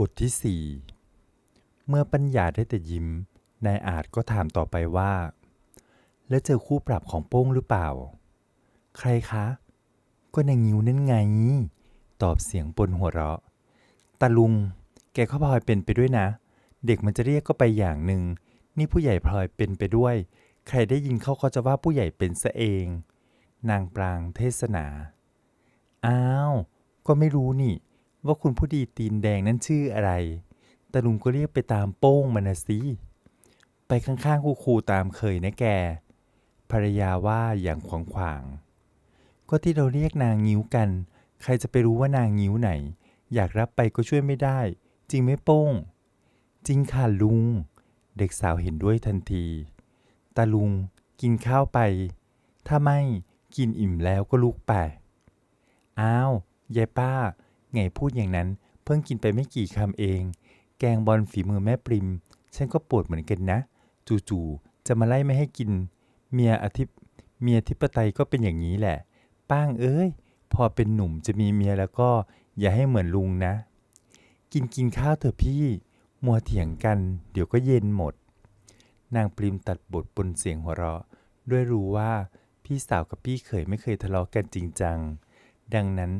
บทที่สี่เมื่อปัญญาได้แต่ยิ้ม นายอาจก็ถามต่อไปว่า แล้วเจอคู่ปรับของโป้งหรือเปล่า ใครคะ ก็นางงิ้วนั่นไง ตอบเสียงปนหัวเราะตาลุง แกก็พลอยเป็นไปด้วยนะ เด็กมันจะเรียกก็ไปอย่างหนึ่ง นี่ผู้ใหญ่พลอยเป็นไปด้วย ใครได้ยินเขาก็จะว่าผู้ใหญ่เป็นซะเอง นางปรางเทศนา อ้าว ก็ไม่รู้นี่ ว่าคุณผู้ดีตีนแดงนั้นชื่ออะไรต่ลุงก็เรียกไปตามโป้งมันนะสิ ไปข้างๆคูๆตามเคยนะแก ภรรยาว่าอย่างขวางขวางๆก็ที่เราเรียกนางงิ้วกัน ใครจะไปรู้ว่านางงิ้วไหน อยากรับไปก็ช่วยไม่ได้ จริงไหมโป้ง จริงค่ะลุง เด็กสาวเห็นด้วยทันที ตาลุงกินข้าวไป ถ้าไม่กินอิ่มแล้วก็ลุกไป อ้าว ยายป้า ไงพูดอย่างนั้น เพิ่งกินไปไม่กี่คำเอง แกงบอลฝีมือแม่ปริม ฉันก็ปวดเหมือนกันนะ จู่ๆจะมาไล่ไม่ให้กิน เมียอธิเมียทิปไตยก็เป็นอย่างนี้แหละ ป้างเอ้ย พอเป็นหนุ่มจะมีเมียแล้วก็อย่าให้เหมือนลุงนะ กินกินข้าวเถอะพี่ มัวเถียงกัน เดี๋ยวก็เย็นหมด นางปริมตัดบทบนเสียงหัวเราะ ด้วยรู้ว่าพี่สาวกับพี่เขยไม่เคยทะเลาะกันจริงจัง ดังนั้น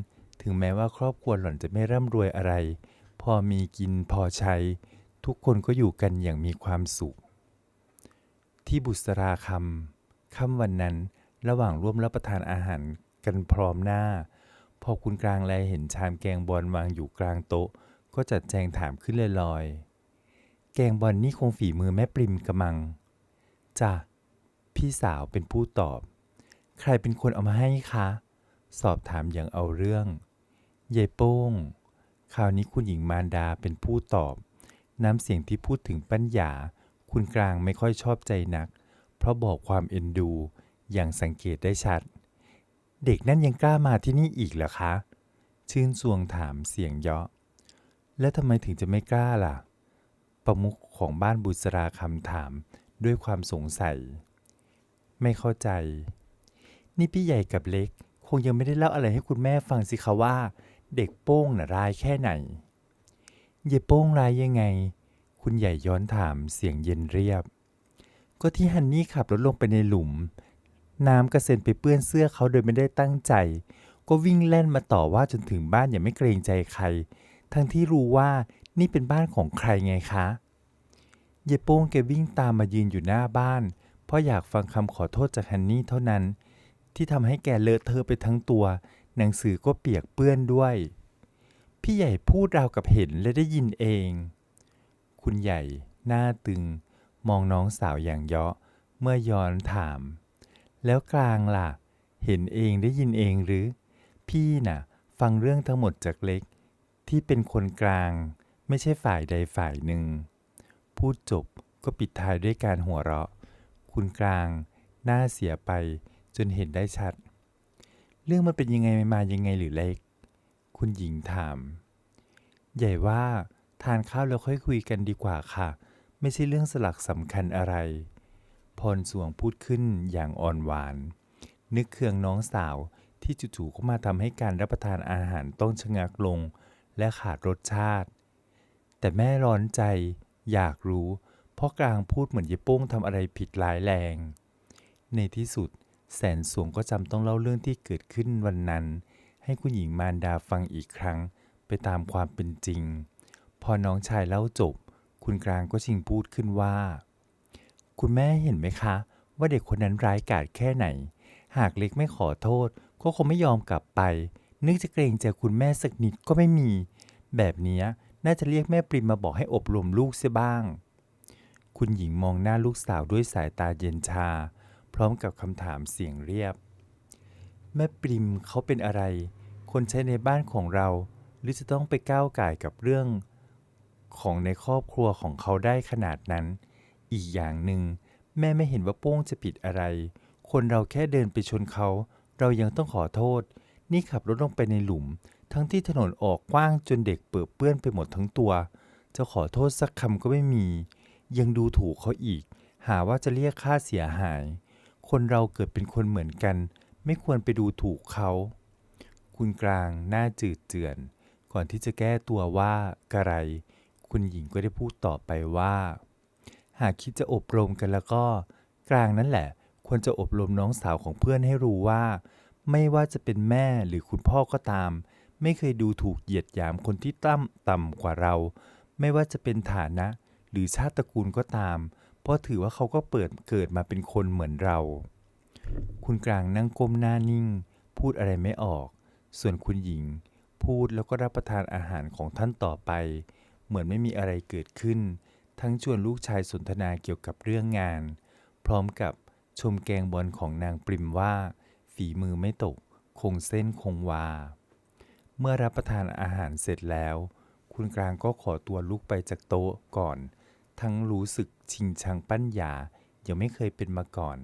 ถึงแม้ว่าครอบครัวหล่อนจะไม่ร่ำรวยอะไร พอมีกินพอใช้ ทุกคนก็อยู่กันอย่างมีความสุข ที่บุษราคำค่ำวันนั้นระหว่างร่วมรับประทานอาหารกันพร้อมหน้า พอคุณกลางแลเห็นชามแกงบอลวางอยู่กลางโต๊ะ ก็จัดแจงถามขึ้นลอยๆแกงบอลนี่คงฝีมือแม่ปริมกระมังจ้ะพี่สาวเป็นผู้ตอบ ใครเป็นคนเอามาให้คะ สอบถามอย่างเอาเรื่อง ยายโป้ง คราวนี้คุณหญิงมารดาเป็นผู้ตอบ น้ำเสียงที่พูดถึงปัญญา คุณกลางไม่ค่อยชอบใจนัก เพราะบอกความเอ็นดู อย่างสังเกตได้ชัด เด็กนั่นยังกล้ามาที่นี่อีกเหรอคะ ชื่นสวงถามเสียงเยาะ แล้วทำไมถึงจะไม่กล้าล่ะ ประมุขของบ้านบุษราคำถามด้วยความสงสัย ไม่เข้าใจ นี่พี่ใหญ่กับเล็ก คงยังไม่ได้เล่าอะไรให้คุณแม่ฟังสิคะว่า เด็กโป้งน่ะร้ายแค่ไหนเย่โป้งร้ายยังไง คุณใหญ่ย้อนถามเสียงเย็นเรียบ ก็ที่ฮันนี่ขับรถลงไปในหลุม น้ำกระเซ็นไปเปื้อนเสื้อเขาโดยไม่ได้ตั้งใจ ก็วิ่งแล่นมาต่อว่าจนถึงบ้านอย่างไม่เกรงใจใคร ทั้งที่รู้ว่านี่เป็นบ้านของใครไงคะเย่โป้งแกวิ่งตามมายืนอยู่หน้าบ้าน เพราะอยากฟังคำขอโทษจากฮันนี่เท่านั้น ที่ทำให้แกเลอะเทอะไปทั้งตัว หนังสือก็เปียกเปื้อนด้วย พี่ใหญ่พูดราวกับเห็นและได้ยินเอง คุณใหญ่หน้าตึง มองน้องสาวอย่างเยาะเมื่อย้อนถาม แล้วกลางล่ะ เห็นเองได้ยินเองหรือ พี่น่ะ ฟังเรื่องทั้งหมดจากเล็ก ที่เป็นคนกลาง ไม่ใช่ฝ่ายใดฝ่ายหนึ่ง พูดจบก็ปิดท้ายด้วยการหัวเราะ คุณกลาง หน้าเสียไปจนเห็นได้ชัด เรื่องมันเป็นยังไงมายังไงหรือเล็ก คุณหญิงถาม ใหญ่ว่าทานข้าวแล้วค่อยคุยกันดีกว่าค่ะ ไม่ใช่เรื่องสลักสำคัญอะไร พรสวงพูดขึ้นอย่างอ่อนหวาน นึกเคืองน้องสาวที่จู่ๆก็มาทำให้การรับประทานอาหารต้องชะงักลง และขาดรสชาติ แต่แม่ร้อนใจ อยากรู้ เพราะกลางพูดเหมือนเยโป้งทำอะไรผิดร้ายแรง ในที่สุด แสนสวงก็จำต้องเล่าเรื่องที่เกิดขึ้นวันนั้น ให้คุณหญิงมารดาฟังอีกครั้งไปตามความเป็นจริง พอน้องชายเล่าจบ คุณกลางก็ชิงพูดขึ้นว่า คุณแม่เห็นไหมคะ ว่าเด็กคนนั้นร้ายกาจแค่ไหน หากเล็กไม่ขอโทษ ก็คงไม่ยอมกลับไป นึกจะเกรงใจคุณแม่สักนิดก็ไม่มี แบบนี้น่าจะเรียกแม่ปริมมาบอกให้อบรมลูกเสียบ้าง คุณหญิงมองหน้าลูกสาวด้วยสายตาเย็นชา พร้อมกับคำถามเสียงเรียบ แม่ปริมเขาเป็นอะไร คนใช้ในบ้านของเรา หรือจะต้องไปก้าวก่ายกับเรื่องของในครอบครัวของเขาได้ขนาดนั้น อีกอย่างหนึ่งแม่ไม่เห็นว่าโป้งจะผิดอะไร คนเราแค่เดินไปชนเขา เรายังต้องขอโทษ นี่ขับรถลงไปในหลุม ทั้งที่ถนนออกกว้างจนเด็กเปื้อเปื้อนไปหมดทั้งตัว จะขอโทษสักคำก็ไม่มี ยังดูถูกเขาอีก หาว่าจะเรียกค่าเสียหาย คนเราเกิดเป็นคนเหมือนกัน ไม่ควรไปดูถูกเขา คุณกลางหน้าจืดเจือน ก่อนที่จะแก้ตัวว่ากระไร คุณหญิงก็ได้พูดต่อไปว่า หากคิดจะอบรมกันแล้วก็ กลางนั่นแหละ ควรจะอบรมน้องสาวของเพื่อนให้รู้ว่า ไม่ว่าจะเป็นแม่หรือคุณพ่อก็ตาม ไม่เคยดูถูกเหยียดหยามคนที่ต่ำต่ำกว่าเรา ไม่ว่าจะเป็นฐานะ หรือชาติตระกูลก็ตาม เพราะถือว่าเขาก็เปิดเกิดมาเป็นคนเหมือนเรา คุณกลางนั่งก้มหน้านิ่ง พูดอะไรไม่ออก ส่วนคุณหญิง พูดแล้วก็รับประทานอาหารของท่านต่อไป เหมือนไม่มีอะไรเกิดขึ้น ทั้งชวนลูกชายสนทนาเกี่ยวกับเรื่องงาน พร้อมกับชมแกงบอลของนางปริมว่า ฝีมือไม่ตก คงเส้นคงวา เมื่อรับประทานอาหารเสร็จแล้ว คุณกลางก็ขอตัวลุกไปจากโต๊ะก่อน ทั้งรู้สึกชิงชังปั้นยา ยังไม่เคยเป็นมาก่อน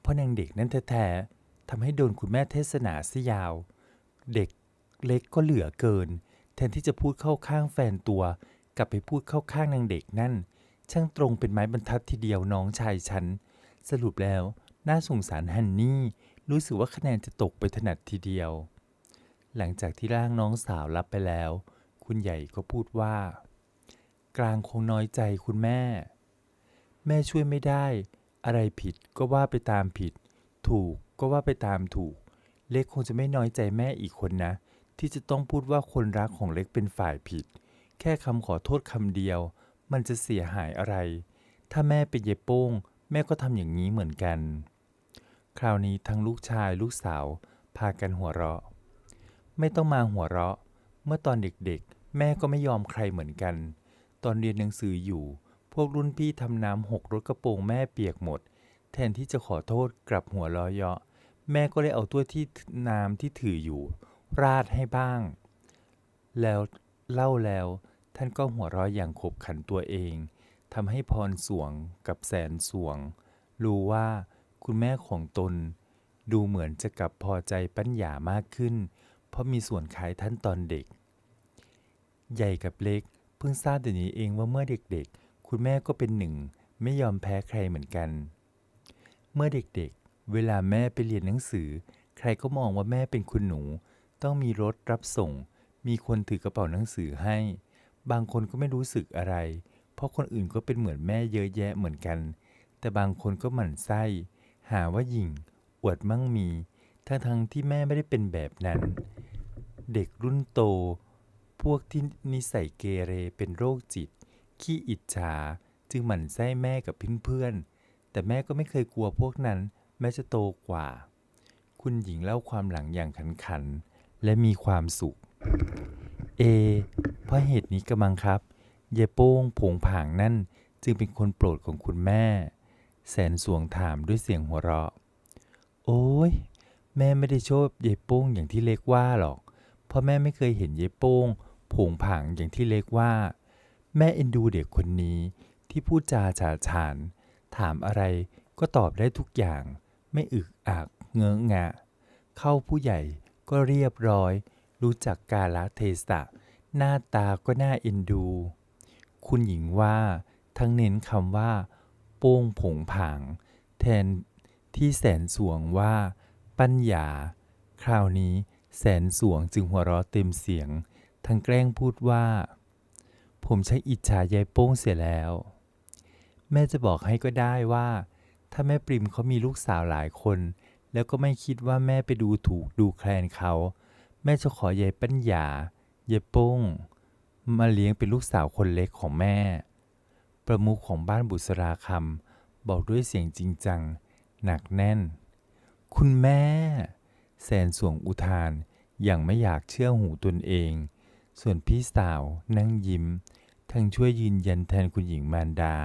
เพราะนางเด็กนั้นแท้ๆทำให้โดนคุณแม่เทศนาซะยาว เด็กเล็กก็เหลือเกิน แทนที่จะพูดเข้าข้างแฟนตัว กลับไปพูดเข้าข้างนางเด็กนั่น ช่างตรงเป็นไม้บรรทัดทีเดียวน้องชายฉัน สรุปแล้วน่าสงสารฮันนี่ รู้สึกว่าคะแนนจะตกไปถนัดทีเดียว หลังจากที่ร่างน้องสาวรับไปแล้ว คุณใหญ่ก็พูดว่า กลางคงน้อยใจคุณแม่ แม่ช่วยไม่ได้ อะไรผิดก็ว่าไปตามผิด ถูกก็ว่าไปตามถูก เล็กคงจะไม่น้อยใจแม่อีกคนนะ ที่จะต้องพูดว่าคนรักของเล็กเป็นฝ่ายผิด แค่คำขอโทษคำเดียว มันจะเสียหายอะไร ถ้าแม่เป็นเยโป้ง แม่ก็ทำอย่างนี้เหมือนกัน คราวนี้ทั้งลูกชายลูกสาว พากันหัวเราะ ไม่ต้องมาหัวเราะ เมื่อตอนเด็กๆ แม่ก็ไม่ยอมใครเหมือนกัน ตอนเรียนหนังสืออยู่ พวกรุ่นพี่ทำน้ำหกรถกระโปรงแม่เปียกหมด แทนที่จะขอโทษกลับหัวเราะเยาะ แม่ก็เลยเอาถ้วที่น้ำที่ถืออยู่ ราดให้บ้าง แล้วเล่าแล้ว ท่านก็หัวเราะอย่างขบขันตัวเองทำให้พรสวงกับแสนสวง รู้ว่าคุณแม่ของตน ดูเหมือนจะกลับพอใจปัญญามากขึ้น เพราะมีส่วนคล้ายท่านตอนเด็ก ใหญ่กับเล็ก เพิ่งทราบเดี๋ยวนี้เองว่าเมื่อเด็กๆ คุณแม่ก็เป็นหนึ่ง ไม่ยอมแพ้ใครเหมือนกัน เมื่อเด็กๆ เวลาแม่ไปเรียนหนังสือ ใครก็มองว่าแม่เป็นคุณหนู ต้องมีรถรับส่ง มีคนถือกระเป๋าหนังสือให้ บางคนก็ไม่รู้สึกอะไร เพราะคนอื่นก็เป็นเหมือนแม่เยอะแยะเหมือนกัน แต่บางคนก็หมั่นไส้ หาว่าหยิ่ง อวดมั่งมี ทั้งๆที่แม่ไม่ได้เป็นแบบนั้น เด็กรุ่นโต พวกที่นิสัยเกเรเป็นโรคจิต ขี้อิจฉา จึงหมั่นไส้แม่กับเพื่อนๆ แต่แม่ก็ไม่เคยกลัวพวกนั้นแม้จะโตกว่า คุณหญิงเล่าความหลังอย่างขันขันๆและมีความสุข เอ เพราะเหตุนี้กำลังครับเยโป้งผงผางนั่นจึงเป็นคนโปรดของคุณแม่ แสนสวงถามด้วยเสียงหัวเราะ โอ้ย แม่ไม่ได้ชอบเยโป้งอย่างที่เล็กว่าหรอก เพราะแม่ไม่เคยเห็นเยโป้ง ผงผางอย่างที่เล็กว่า แม่เอ็นดูเด็กคนนี้ที่พูดจาฉาฉาน ถามอะไรก็ตอบได้ทุกอย่าง ไม่อึกอักเงอะงะ เข้าผู้ใหญ่ก็เรียบร้อย รู้จักกาลเทศะ หน้าตาก็น่าเอ็นดู คุณหญิงว่าทั้งเน้นคำว่า โป้งผงผาง แทนที่แสนสวงว่า ปัญญา คราวนี้แสนสวงจึงหัวเราะเต็มเสียง ทั้งแกล้งพูดว่า ผมใช้อิจฉายายโป้งเสียแล้ว แม่จะบอกให้ก็ได้ว่า ถ้าแม่ปริมเขามีลูกสาวหลายคน แล้วก็ไม่คิดว่าแม่ไปดูถูกดูแคลนเขา แม่จะขอยายปัญญายายโป้ง มาเลี้ยงเป็นลูกสาวคนเล็กของแม่ ประมุขของบ้านบุษราคำบอกด้วยเสียงจริงจัง หนักแน่น คุณแม่ แสนสวงอุทานอย่างไม่อยากเชื่อหูตนเอง ส่วนพี่สาวนั่งยิ้ม ทั้งช่วยยืนยันแทนคุณหญิงมารดา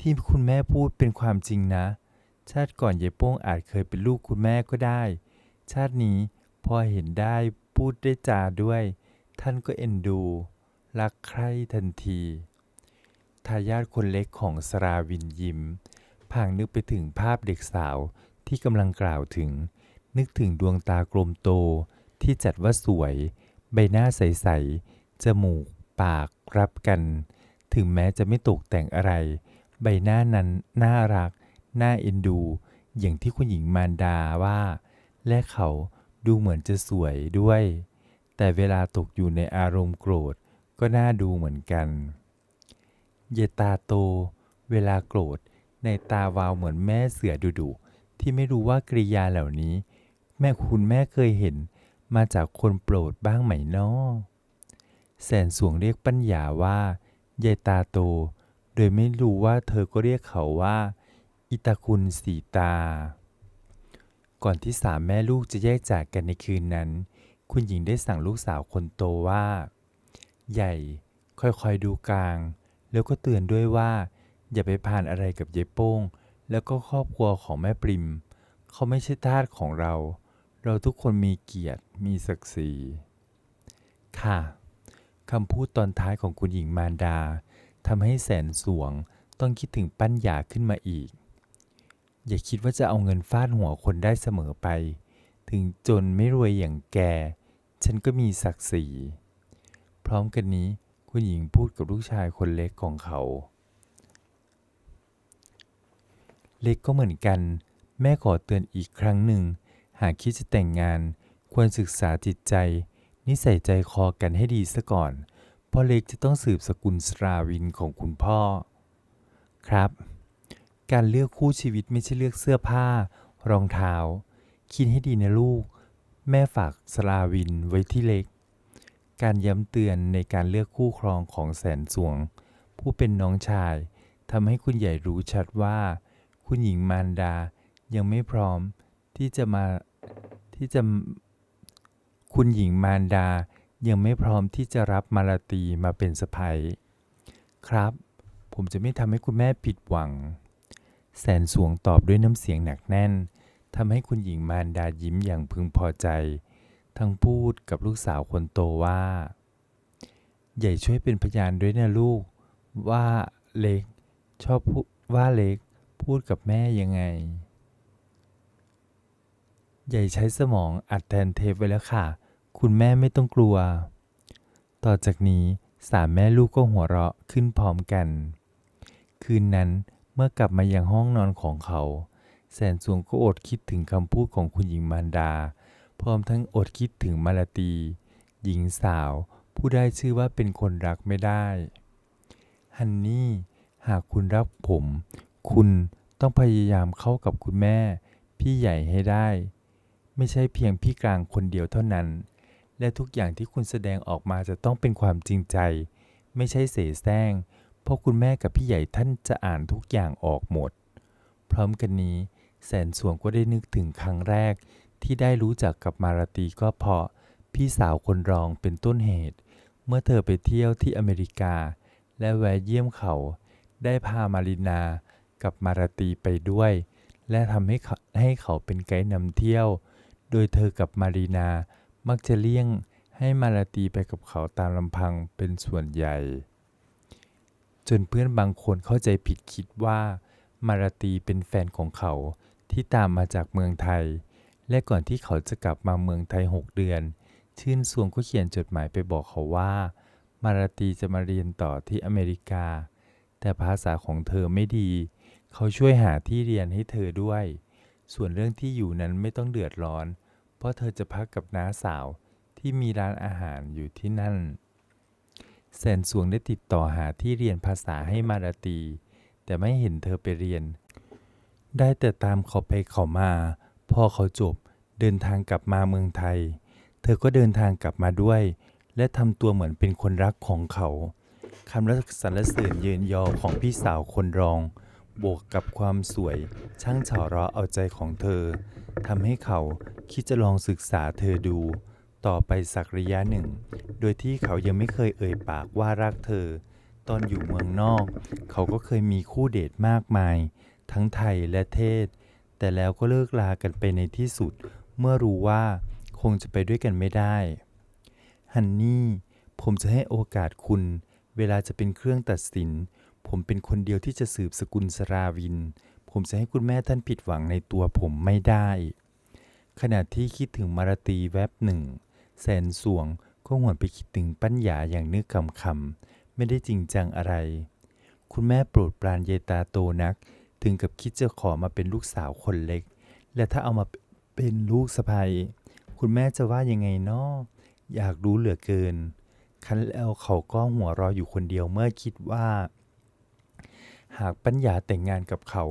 ที่คุณแม่พูดเป็นความจริงนะ ชาติก่อนยายโป้งอาจเคยเป็นลูกคุณแม่ก็ได้ ชาตินี้พอเห็นได้พูดได้จาด้วย ท่านก็เอ็นดู รักใคร่ทันทีทายาทคนเล็กของสราวินยิ้มพางนึกไปถึงภาพเด็กสาวที่กำลังกล่าวถึง นึกถึงดวงตากลมโตที่จัดว่าสวย ใบหน้าใสๆ จมูก ปากรับกัน ถึงแม้จะไม่ตกแต่งอะไร ใบหน้านั้นน่ารัก น่าเอ็นดู อย่างที่คุณหญิงมารดาว่า และเขาดูเหมือนจะสวยด้วย แต่เวลาตกอยู่ในอารมณ์โกรธก็น่าดูเหมือนกันเยตาโต เวลาโกรธ ในตาวาวเหมือนแม่เสือดุดุๆที่ไม่รู้ว่ากริยาเหล่านี้ แม่คุณแม่เคยเห็น มาจากคนโปรดบ้างไหมน้อแสนสวงเรียกปัญญาว่าเยตาโต โดยไม่รู้ว่าเธอก็เรียกเขาว่า อิตาคุณสีตา ก่อนที่สามแม่ลูกจะแยกจากกันในคืนนั้น คุณหญิงได้สั่งลูกสาวคนโตว่า ใหญ่ค่อยๆดูกลาง แล้วก็เตือนด้วยว่า อย่าไปพานอะไรกับยายโป้ง แล้วก็ครอบครัวของแม่ปริม เขาไม่ใช่ทาสของเรา เราทุกคนมีเกียรติ มีศักดิ์ศรี ค่ะคำพูดตอนท้ายของคุณหญิงมารดาทำให้แสนสวงต้องคิดถึงปั้นหยาขึ้นมาอีก อย่าคิดว่าจะเอาเงินฟาดหัวคนได้เสมอไป ถึงจนไม่รวยอย่างแก ฉันก็มีศักดิ์ศรี พร้อมกันนี้คุณหญิงพูดกับลูกชายคนเล็กของเขา เล็กก็เหมือนกัน แม่ขอเตือนอีกครั้งหนึ่ง หากคิดจะแต่งงาน ควรศึกษาจิตใจ นิสัยใจคอกันให้ดีซะก่อน เพราะเล็กจะต้องสืบสกุลสราวินของคุณพ่อ ครับ การเลือกคู่ชีวิตไม่ใช่เลือกเสื้อผ้า รองเท้า คิดให้ดีนะลูก แม่ฝากสลาวินไว้ที่เล็ก การย้ำเตือนในการเลือกคู่ครองของแสนสวง ผู้เป็นน้องชายทำให้คุณใหญ่รู้ชัดว่า คุณหญิงมารดายังไม่พร้อม ที่จะมาที่จะคุณหญิงมารดายังไม่พร้อมที่จะรับมาลาตีมาเป็นสะใภ้ครับ ผมจะไม่ทำให้คุณแม่ผิดหวัง แสนสวงตอบด้วยน้ำเสียงหนักแน่นทำให้คุณหญิงมารดายิ้มอย่างพึงพอใจ ทั้งพูดกับลูกสาวคนโตว่า ใหญ่ช่วยเป็นพยานด้วยนะลูก ว่าเล็ก ชอบพูดว่าเล็ก พูดกับแม่ยังไง ใหญ่ใช้สมองอัดแทนเทปไว้แล้วค่ะ คุณแม่ไม่ต้องกลัว ต่อจากนี้สามแม่ลูกก็หัวเราะขึ้นพร้อมกัน คืนนั้นเมื่อกลับมายังห้องนอนของเขา แสนสวงก็อดคิดถึงคำพูดของคุณหญิงมารดา พร้อมทั้งอดคิดถึงมาลาตี หญิงสาวผู้ได้ชื่อว่าเป็นคนรักไม่ได้ ฮันนี่หากคุณรักผม คุณต้องพยายามเข้ากับคุณแม่ พี่ใหญ่ให้ได้ ไม่ใช่เพียงพี่กลางคนเดียวเท่านั้น และทุกอย่างที่คุณแสดงออกมาจะต้องเป็นความจริงใจ ไม่ใช่เสแสร้ง เพราะคุณแม่กับพี่ใหญ่ท่านจะอ่านทุกอย่างออกหมด พร้อมกันนี้แสนสวงก็ได้นึกถึงครั้งแรก ที่ได้รู้จักกับมาราตีก็เพราะพี่สาวคนรองเป็นต้นเหตุ เมื่อเธอไปเที่ยวที่อเมริกา และแวะเยี่ยมเขา ได้พามารินากับมาราตีไปด้วย และทำให้ให้เขาเป็นไกด์นำเที่ยว โดยเธอกับมารีนามักจะเลี่ยงให้มาราตีไปกับเขาตามลำพังเป็นส่วนใหญ่ จนเพื่อนบางคนเข้าใจผิดคิดว่า มาราตีเป็นแฟนของเขาที่ตามมาจากเมืองไทย และก่อนที่เขาจะกลับมาเมืองไทย 6 เดือน ชื่นสวงก็เขียนจดหมายไปบอกเขาว่า มาราตีจะมาเรียนต่อที่อเมริกา แต่ภาษาของเธอไม่ดี เขาช่วยหาที่เรียนให้เธอด้วย ส่วนเรื่องที่อยู่นั้นไม่ต้องเดือดร้อน เพราะเธอจะพักกับน้าสาวที่มีร้านอาหารอยู่ที่นั่น แสนสวงได้ติดต่อหาที่เรียนภาษาให้มาราตี แต่ไม่เห็นเธอไปเรียน ได้แต่ตามเขาไปเขามา พ่อเขาจบ เดินทางกลับมาเมืองไทย เธอก็เดินทางกลับมาด้วย และทำตัวเหมือนเป็นคนรักของเขาคำรักสรรเสริญเยินยอของพี่สาวคนรอง บวกกับความสวย ช่างเฉาะเราะเอาใจของเธอทำให้เขาคิดจะลองศึกษาเธอดู ต่อไปสักระยะหนึ่ง โดยที่เขายังไม่เคยเอ่ยปากว่ารักเธอ ตอนอยู่เมืองนอก เขาก็เคยมีคู่เดทมากมาย ทั้งไทยและเทศ แต่แล้วก็เลิกลากันไปในที่สุด เมื่อรู้ว่าคงจะไปด้วยกันไม่ได้ฮันนี่ผมจะให้โอกาสคุณ เวลาจะเป็นเครื่องตัดสิน ผมเป็นคนเดียวที่จะสืบสกุลสราวิน ผมจะให้คุณแม่ท่านผิดหวังในตัวผมไม่ได้ ขณะที่คิดถึงมารตีแวบหนึ่ง แสนสวงก็หวนไปคิดถึงปัญญาอย่างนึกคำคำไม่ได้จริงจังอะไร คุณแม่โปรดปรานเยตาโตนัก ถึงกับคิดจะขอมาเป็นลูกสาวคนเล็ก และถ้าเอามาเป็นลูกสะใภ้คุณแม่จะว่ายังไงนาะอยากรู้เหลือเกินคันแล้วเขาก็หัวรออยู่คนเดียวเมื่อคิดว่า หากปัญญาแต่งงานกับเขา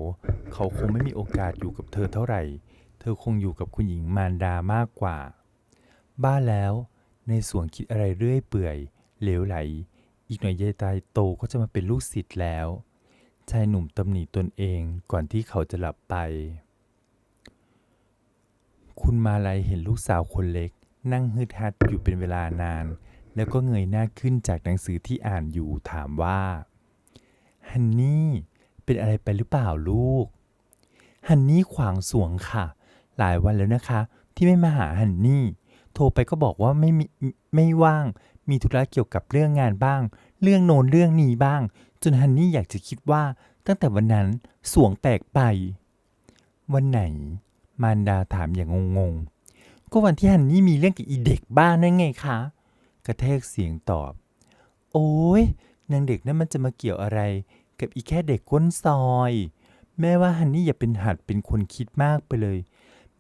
เขาคงไม่มีโอกาสอยู่กับเธอเท่าไหร่ เธอคงอยู่กับคุณหญิงมารดามากกว่า บ้าแล้ว ในสวนคิดอะไรเรื่อยเปื่อยเหลวไหล อีกหน่อยยายตายโตก็จะมาเป็นลูกศิษย์แล้ว ชายหนุ่มตำหนิตนเองก่อนที่เขาจะหลับไป คุณมาลัยเห็นลูกสาวคนเล็ก นั่งฮึดฮัดอยู่เป็นเวลานาน แล้วก็เงยหน้าขึ้นจากหนังสือที่อ่านอยู่ถามว่า ฮันนี่เป็นอะไรไปหรือเปล่าลูก ฮันนี่ขวางสวงค่ะ หลายวันแล้วนะคะ ที่ไม่มาหาฮันนี่ โทรไปก็บอกว่าไม่มีไม่ว่าง มีธุระเกี่ยวกับเรื่องงานบ้าง เรื่องโน้นเรื่องนี้บ้าง จนฮันนี่อยากจะคิดว่าตั้งแต่วันนั้นสวงแปลกไป วันไหน มารดาถามอย่างงงๆ ก็วันที่ฮันนี่มีเรื่องกับอีเด็กบ้านนั่นไงคะ กระแทกเสียงตอบ โอ้ยนางเด็กนั่นมันจะมาเกี่ยวอะไร กับอีแค่เด็กก้นซอย แม่ว่าฮันนี่อย่าเป็นหัดเป็นคนคิดมากไปเลย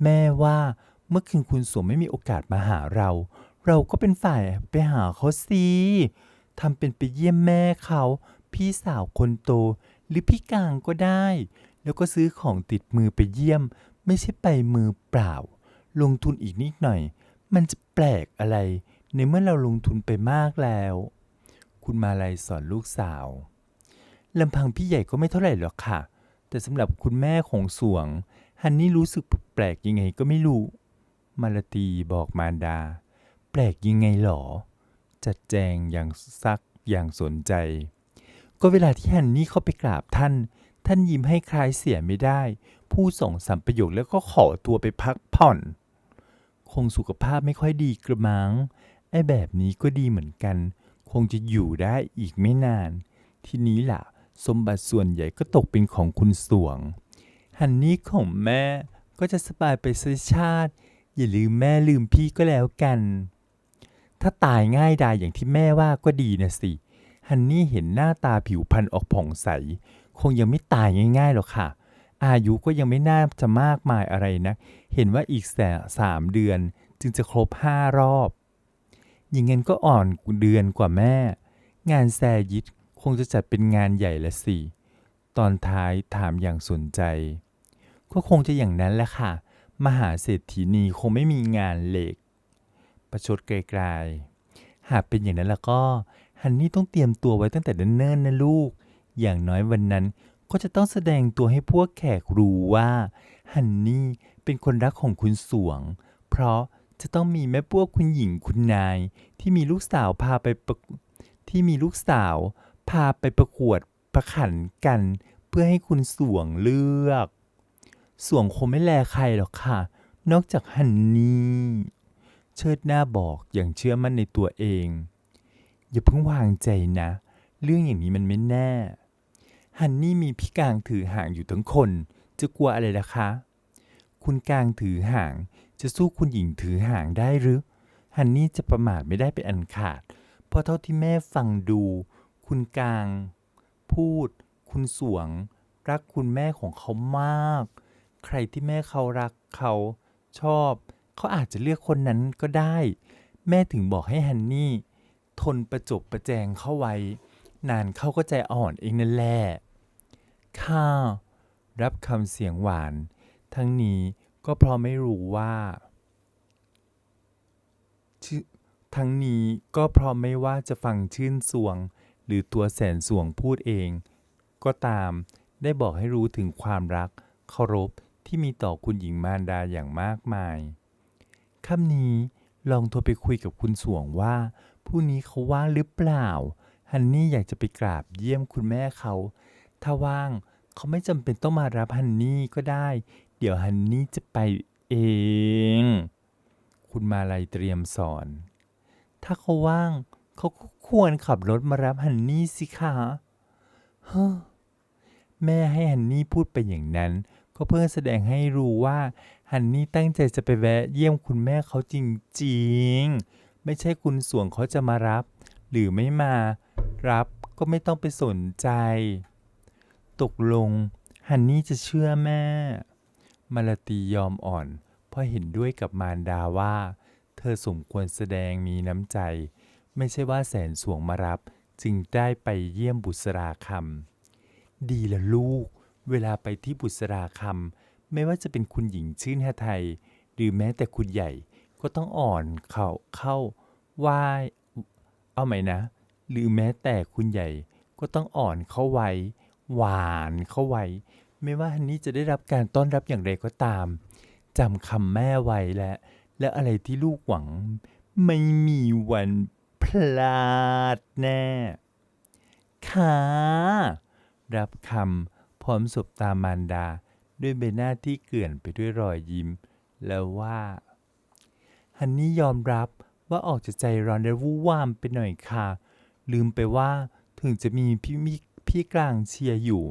แม่ว่าเมื่อคืนคุณสวมไม่มีโอกาสมาหาเรา เราก็เป็นฝ่ายไปหาเขาสิทำเป็นไปเยี่ยมแม่เขา พี่สาวคนโต หรือพี่กลางก็ได้ แล้วก็ซื้อของติดมือไปเยี่ยม ไม่ใช่ไปมือเปล่า ลงทุนอีกนิดหน่อย มันจะแปลกอะไร ในเมื่อเราลงทุนไปมากแล้ว คุณมาลัยสอนลูกสาว ลำพังพี่ใหญ่ก็ไม่เท่าไหร่หรอกค่ะ แต่สำหรับคุณแม่ของสวง ฮันนี่รู้สึกแปลกยังไงก็ไม่รู้ มาลตีบอกมารดา แปลกยังไงหรอ จัดแจงอย่างซักอย่างสนใจ ก็เวลาที่ฮันนี่เข้าไปกราบท่าน ท่านยิ้มให้คลายเสียไม่ได้ พูดส่งสามประโยคแล้วก็ขอตัวไปพักผ่อน คงสุขภาพไม่ค่อยดีกระมัง ไอ้แบบนี้ก็ดีเหมือนกัน คงจะอยู่ได้อีกไม่นาน ทีนี้ล่ะ สมบัติส่วนใหญ่ก็ตกเป็นของคุณสวง ฮันนี่ของแม่ก็จะสบายไปเสียชาติ อย่าลืมแม่ลืมพี่ก็แล้วกัน ถ้าตายง่ายดายอย่างที่แม่ว่าก็ดีนะสิ ฮันนี่เห็นหน้าตาผิวพรรณออกผ่องใส คงยังไม่ตายง่ายๆหรอกค่ะ อายุก็ยังไม่น่าจะมากมายอะไรนะ เห็นว่าอีกแสสามเดือนจึงจะครบห้ารอบ อย่างงั้นก็อ่อนเดือนกว่าแม่ งานแซยิด คงจะจัดเป็นงานใหญ่ละสิ ตอนท้ายถามอย่างสนใจ ก็คงจะอย่างนั้นแหละค่ะ มหาเศรษฐีนีคงไม่มีงานเหล็ก ประชดไกลๆ หากเป็นอย่างนั้นแล้วก็ฮันนี่ต้องเตรียมตัวไว้ตั้งแต่เนิ่นๆนะลูก อย่างน้อยวันนั้นก็จะต้องแสดงตัวให้พวกแขกรู้ว่าฮันนี่เป็นคนรักของคุณสวง เพราะจะต้องมีแม่พวกคุณหญิงคุณนาย ที่มีลูกสาวพาไปที่มีลูกสาว พาไปประกวดประขันกัน เพื่อให้คุณสวงเลือก สวงคงไม่แลใครหรอกค่ะ นอกจากฮันนี่เชิดหน้าบอกอย่างเชื่อมั่นในตัวเอง อย่าเพิ่งวางใจนะ เรื่องอย่างนี้มันไม่แน่ ฮันนี่มีพี่กลางถือหางอยู่ทั้งคน จะกลัวอะไรล่ะคะ คุณกลางถือหาง จะสู้คุณหญิงถือหางได้หรือฮันนี่จะประมาทไม่ได้เป็นอันขาด เพราะเท่าที่แม่ฟังดู คุณกลาง พูด คุณสวง รักคุณแม่ของเขามาก ใครที่แม่เขารักเขาชอบ เขาอาจจะเลือกคนนั้นก็ได้ แม่ถึงบอกให้ฮันนี่ ทนประจบประแจงเข้าไว้ นานเข้าก็ใจอ่อนเองนั่นแหละค่ะรับคำเสียงหวาน ทั้งนี้ก็เพราะไม่รู้ว่าทั้งนี้ก็เพราะไม่ว่าจะฟังชื่นสวง หรือตัวแสนสวงพูดเอง ก็ตามได้บอกให้รู้ถึงความรักเคารพที่มีต่อคุณหญิงมารดาอย่างมากมายค่ำนี้ลองโทรไปคุยกับคุณสวงว่าพรุ่งนี้เขาว่างหรือเปล่า ฮันนี่อยากจะไปกราบเยี่ยมคุณแม่เขา ถ้าว่างเขาไม่จำเป็นต้องมารับฮันนี่ก็ได้ เดี๋ยวฮันนี่จะไปเอง คุณมาลัยเตรียมสอน ถ้าเขาว่าง เขาก็ควรขับรถมารับฮันนี่สิคะเฮ้อแม่ให้ฮันนี่พูดไปอย่างนั้น ก็เพื่อแสดงให้รู้ว่าฮันนี่ตั้งใจจะไปแวะเยี่ยมคุณแม่เขาจริงๆ ไม่ใช่คุณสวงเขาจะมารับ หรือไม่มารับก็ไม่ต้องไปสนใจ ตกลงฮันนี่จะเชื่อแม่ มาลาตียอมอ่อน เพราะเห็นด้วยกับมารดาว่า เธอสมควรแสดงมีน้ำใจ ไม่ใช่ว่าแสนสวงมารับ จึงได้ไปเยี่ยมบุษราคำดีละลูก เวลาไปที่บุษราคำไม่ว่าจะเป็นคุณหญิงชื่นหไทย หรือแม้แต่คุณใหญ่ก็ต้องอ่อนเขาเข้าไหวเอาไหมนะ หรือแม้แต่คุณใหญ่ก็ต้องอ่อนเข้าไว้ หวานเข้าไว้ ไม่ว่าฮันนี่จะได้รับการต้อนรับอย่างไรก็ตามจำคำแม่ไว้และ และอะไรที่ลูกหวัง ไม่มีวัน พลาดแน่ค่ะรับคำพร้อมสบตามารดา ด้วยใบหน้าที่เกลื่อนไปด้วยรอยยิ้ม แล้วว่าฮันนี่ยอมรับว่าออกจะใจร้อนและวู่วามไปหน่อยค่ะ ลืมไปว่าถึงจะมีพี่มิพี่กลางเชียร์อยู่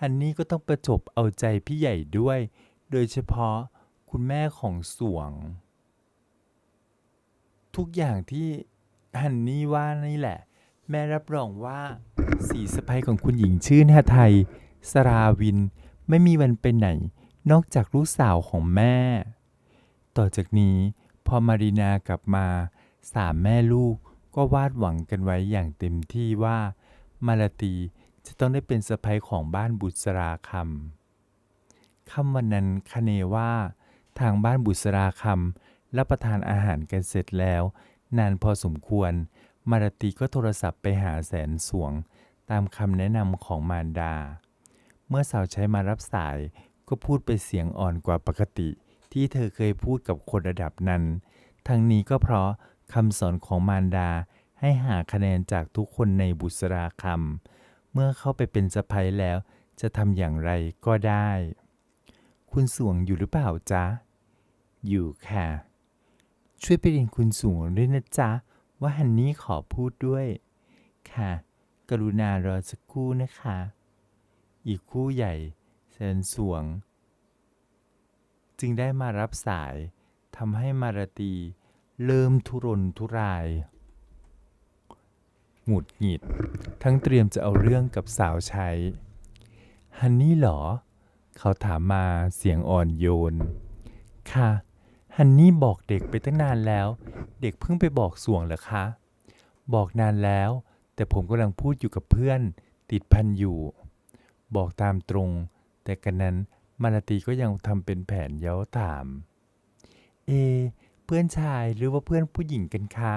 ฮันนี่ก็ต้องประจบเอาใจพี่ใหญ่ด้วย โดยเฉพาะคุณแม่ของสวง ทุกอย่างที่ ฮันนี่ว่านี่แหละ แม่รับรองว่า สีสะใภ้ของคุณหญิงชื่อนหไทย สราวิน ไม่มีวันไปไหน นอกจากลูกสาวของแม่ ต่อจากนี้พอมารีนากลับมา สามแม่ลูกก็วาดหวังกันไว้อย่างเต็มที่ว่า มาลาตีจะต้องได้เป็นสะใภ้ของบ้านบุษราคำค่ำวันนั้นคเนว่า ทางบ้านบุษราคำรับประทานอาหารกันเสร็จแล้ว นานพอสมควร มารตีก็โทรศัพท์ไปหาแสนสวง ตามคำแนะนำของมารดา เมื่อสาวใช้มารับสายก็พูดไปเสียงอ่อนกว่าปกติ ที่เธอเคยพูดกับคนระดับนั้น ทั้งนี้ก็เพราะคำสอนของมารดาให้หาคะแนนจากทุกคนในบุษราคำเมื่อเข้าไปเป็นสะพ้ยแล้ว จะทำอย่างไรก็ได้ คุณสวงอยู่หรือเปล่าจ๊ะ อยู่ค่ะ ช่วยไปเรียนคุณสวงด้วยนะจ๊ะ ว่าฮันนี่ขอพูดด้วย ค่ะ กรุณารอสักครู่นะคะ อีกคู่ใหญ่แสนสวง จึงได้มารับสายทำให้มาราตีเริ่มทุรนทุราย หงุดหงิด ทั้งเตรียมจะเอาเรื่องกับสาวใช้ ฮันนี่เหรอ เขาถามมาเสียงอ่อนโยน ค่ะ ฮันนี่บอกเด็กไปตั้งนานแล้ว เด็กเพิ่งไปบอกสวงเหรอคะ บอกนานแล้ว แต่ผมกำลังพูดอยู่กับเพื่อน ติดพันอยู่ บอกตามตรง แต่กันนั้นมานาตีก็ยังทำเป็นแผนเย้าถาม เอ เพื่อนชายหรือว่าเพื่อนผู้หญิงกันคะ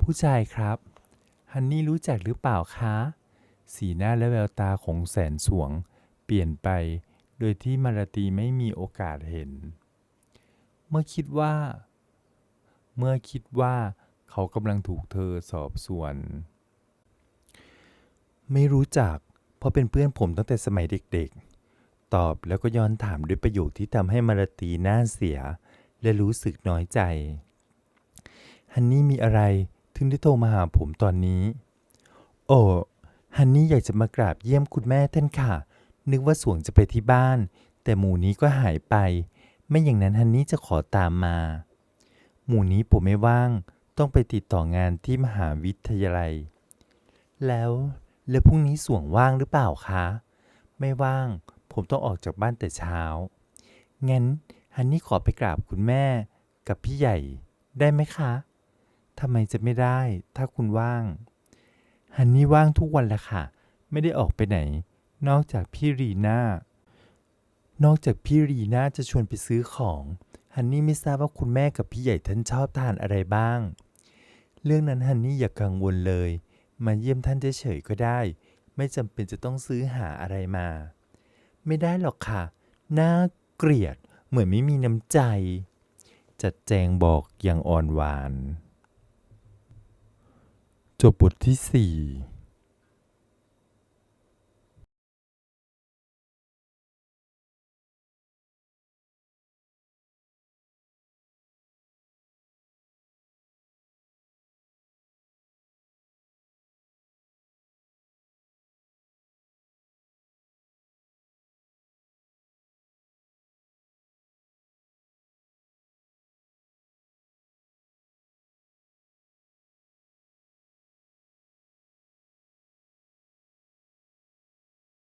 ผู้ชายครับ ฮันนี่รู้จักหรือเปล่าคะ สีหน้าและแววตาของแสนสวง เปลี่ยนไป โดยที่มาราตีไม่มีโอกาสเห็น เมื่อคิดว่า เมื่อคิดว่าเขากำลังถูกเธอสอบสวน ไม่รู้จัก เพราะเป็นเพื่อนผมตั้งแต่สมัยเด็กๆ ตอบแล้วก็ย้อนถามด้วยประโยคที่ทำให้มาราตีหน้าเสีย และรู้สึกน้อยใจ ฮันนี่มีอะไรถึงได้โทรมาหาผมตอนนี้ โอ้ฮันนี่อยากจะมากราบเยี่ยมคุณแม่ท่านค่ะ นึกว่าสวงจะไปที่บ้าน แต่หมู่นี้ก็หายไป ไม่อย่างนั้นฮันนี่จะขอตามมา หมู่นี้ผมไม่ว่าง ต้องไปติดต่องานที่มหาวิทยาลัย แล้วแล้วพรุ่งนี้สวงว่างหรือเปล่าคะ ไม่ว่าง ผมต้องออกจากบ้านแต่เช้า งั้นฮันนี่ขอไปกราบคุณแม่กับพี่ใหญ่ได้ไหมคะทำไมจะไม่ได้ถ้าคุณว่าง ฮันนี่ว่างทุกวันแหละค่ะ ไม่ได้ออกไปไหน นอกจากพี่รีน่า นอกจากพี่รีน่าจะชวนไปซื้อของฮันนี่ไม่ทราบว่าคุณแม่กับพี่ใหญ่ท่านชอบทานอะไรบ้าง เรื่องนั้นฮันนี่อย่ากังวลเลย มาเยี่ยมท่านเฉยๆก็ได้ ไม่จำเป็นจะต้องซื้อหาอะไรมา ไม่ได้หรอกค่ะน่าเกลียดเหมือนไม่มีน้ำใจ จัดแจงบอกอย่างอ่อนหวาน จบบทที่สี่